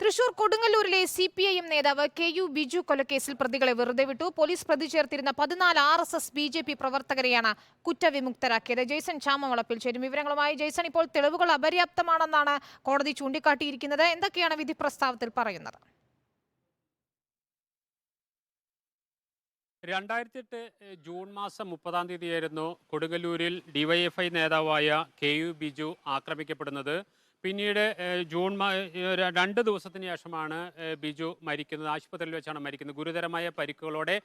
തൃശൂർ കൊടുങ്ങല്ലൂരിലെ C P I M നേതാവ് K U Biju കൊലക്കേസിൽ പ്രതികളെ വെറുതെ വിട്ടു. പോലീസ് പ്രതി ചേർത്തിരുന്ന പതിനാല് R S S B J P പ്രവർത്തകരെയാണ് കുറ്റവിമുക്തരാക്കിയത്. ജെയ്സൺ ചാമവളപ്പിൽ ചേരും വിവരങ്ങളുമായി. ജെയ്സൺ ഇപ്പോൾ തെളിവുകൾ അപര്യാപ്തമാണെന്നാണ് കോടതി ചൂണ്ടിക്കാട്ടിയിരിക്കുന്നത്. എന്തൊക്കെയാണ് വിധി പ്രസ്താവത്തിൽ പറയുന്നത്? രണ്ടായിരത്തി എട്ട് ജൂൺ മാസം മുപ്പതാം തീയതിയായിരുന്നു കൊടുങ്ങല്ലൂരിൽ ഡിവൈഎഫ്ഐ നേതാവായ കെ യു ബിജു ആക്രമിക്കപ്പെടുന്നത്. പിന്നീട് ജൂൺ രണ്ട് ദിവസത്തിന് ശേഷമാണ് ബിജു മരിക്കുന്നത്. ആശുപത്രിയിൽ വെച്ചാണ് മരിക്കുന്നത്. ഗുരുതരമായ പരിക്കുകളോടെ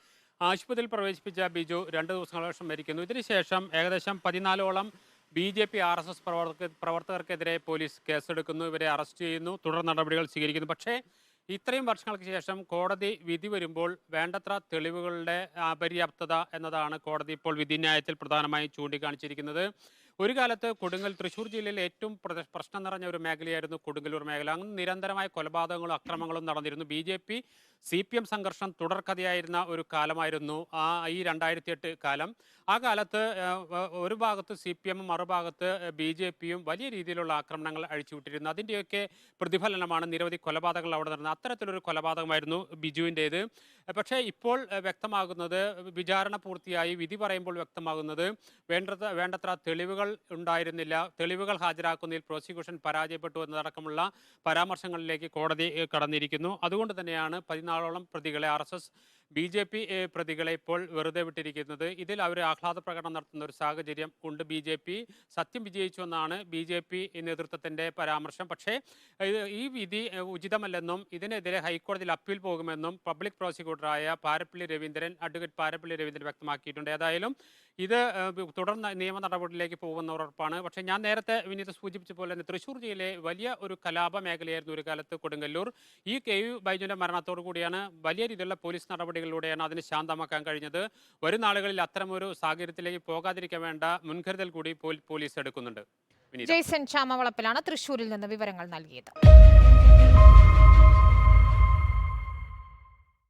ആശുപത്രിയിൽ പ്രവേശിപ്പിച്ച ബിജു രണ്ട് ദിവസങ്ങൾക്ക് ശേഷം മരിക്കുന്നു. ഇതിനുശേഷം ഏകദേശം പതിനാലോളം B J P R S S പ്രവർത്തക പ്രവർത്തകർക്കെതിരെ പോലീസ് കേസെടുക്കുന്നു. ഇവരെ അറസ്റ്റ് ചെയ്യുന്നു. തുടർ നടപടികൾ സ്വീകരിക്കുന്നു. പക്ഷേ ഇത്രയും വർഷങ്ങൾക്ക് ശേഷം കോടതി വിധി വരുമ്പോൾ വേണ്ടത്ര തെളിവുകളുടെ അപര്യാപ്തത എന്നതാണ് കോടതി ഇപ്പോൾ വിധിന്യായത്തിൽ പ്രധാനമായും ചൂണ്ടിക്കാണിച്ചിരിക്കുന്നത്. ഒരു കാലത്ത് കൊടുങ്ങൽ തൃശ്ശൂർ ജില്ലയിലെ ഏറ്റവും പ്രശ്നം നിറഞ്ഞ ഒരു മേഖലയായിരുന്നു കൊടുങ്ങല്ലൂർ മേഖല. അങ്ങ് നിരന്തരമായ കൊലപാതകങ്ങളും അക്രമങ്ങളും നടന്നിരുന്നു. B J P C P M സംഘർഷം തുടർക്കഥയായിരുന്ന ഒരു കാലമായിരുന്നു ആ ഈ രണ്ടായിരത്തി എട്ട് കാലം. ആ കാലത്ത് ഒരു ഭാഗത്ത് സി പി എമ്മും മറുഭാഗത്ത് ബി ജെ പിയും വലിയ രീതിയിലുള്ള ആക്രമണങ്ങൾ അഴിച്ചുവിട്ടിരുന്നു. അതിന്റെയൊക്കെ പ്രതിഫലനമാണ് നിരവധി കൊലപാതകങ്ങൾ അവിടെ നടന്നത്. അത്തരത്തിലൊരു കൊലപാതകമായിരുന്നു ബിജുവിന്റേത്. പക്ഷേ ഇപ്പോൾ വ്യക്തമാകുന്നത് വിചാരണ പൂർത്തിയായി വിധി പറയുമ്പോൾ വ്യക്തമാകുന്നത് വേണ്ടത്ര വേണ്ടത്ര തെളിവുകൾ ഉണ്ടായിരുന്നില്ല. തെളിവുകൾ ഹാജരാക്കുന്നതിൽ പ്രോസിക്യൂഷൻ പരാജയപ്പെട്ടു എന്നതടക്കമുള്ള പരാമർശങ്ങളിലേക്ക് കോടതി കടന്നിരിക്കുന്നു. അതുകൊണ്ട് തന്നെയാണ് പതിനാലോളം പ്രതികളെ ആർ ബി ജെ പി പ്രതികളെ ഇപ്പോൾ വെറുതെ വിട്ടിരിക്കുന്നത്. ഇതിൽ അവർ ആഹ്ലാദ പ്രകടനം നടത്തുന്ന ഒരു സാഹചര്യം ഉണ്ട്. ബി ജെ പി സത്യം വിജയിച്ചു എന്നാണ് ബി ജെ പി നേതൃത്വത്തിന്റെ പരാമർശം. പക്ഷേ ഈ വിധി ഉചിതമല്ലെന്നും ഇതിനെതിരെ ഹൈക്കോടതിയിൽ അപ്പീൽ പോകുമെന്നും പബ്ലിക് പ്രോസിക്യൂട്ടറായ പാരപ്പള്ളി രവീന്ദ്രൻ അഡ്വക്കേറ്റ് പാരപ്പള്ളി രവീന്ദ്രൻ വ്യക്തമാക്കിയിട്ടുണ്ട്. ഏതായാലും ഇത് തുടർ നിയമ നടപടിയിലേക്ക് പോകുന്ന ഉറപ്പാണ്. പക്ഷേ ഞാൻ നേരത്തെ വിനീത സൂചിപ്പിച്ച പോലെ തന്നെ തൃശ്ശൂർ ജില്ലയിലെ വലിയ ഒരു കലാപ മേഖലയായിരുന്നു ഒരു കാലത്ത് കൊടുങ്ങല്ലൂർ. ഈ കെ യു ബൈജുവിന്റെ മരണത്തോടു കൂടിയാണ് വലിയ രീതിയിലുള്ള പോലീസ് നടപടികളിലൂടെയാണ് അതിനെ ശാന്തമാക്കാൻ കഴിഞ്ഞത്. വരും നാളുകളിൽ അത്തരമൊരു സാഹചര്യത്തിലേക്ക് പോകാതിരിക്കാൻ വേണ്ട മുൻകരുതൽ കൂടി പോലീസ് എടുക്കുന്നുണ്ട്. ജയ്സൻ ക്ഷാമവളപ്പിലാണ് തൃശൂരിൽ നിന്ന് വിവരങ്ങൾ നൽകിയത്.